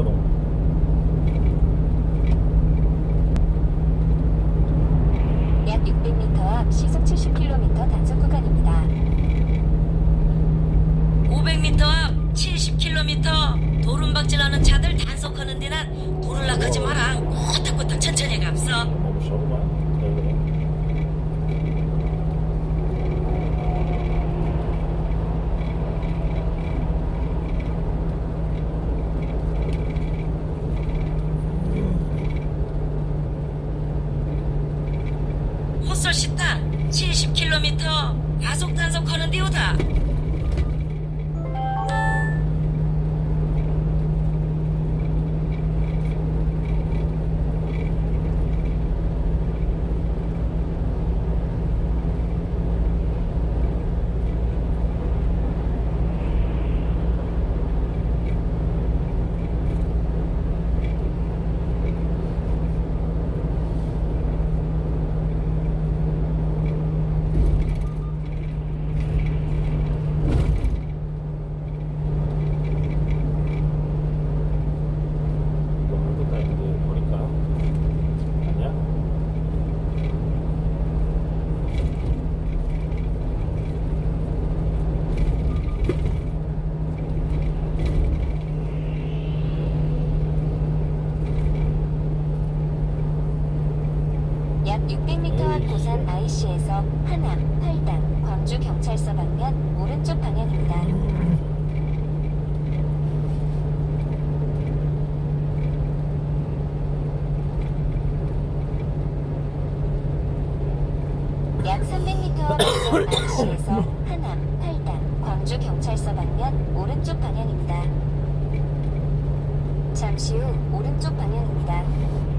자동. 약 600m 앞 시속 70km 단속 구간입니다. 500m 앞 70km 도름박질하는 차들 단속하는 데는 도를 락하지 마라 꼬 헛설 씻다 70km 가속 단속하는 데오다 약 600m 앞 고산 IC에서 하남, 팔당, 광주 경찰서 방면 오른쪽 방향입니다. 약 300m 앞 고산 IC에서 하남, 팔당, 광주 경찰서 방면 오른쪽 방향입니다. 잠시 후 오른쪽 방향입니다.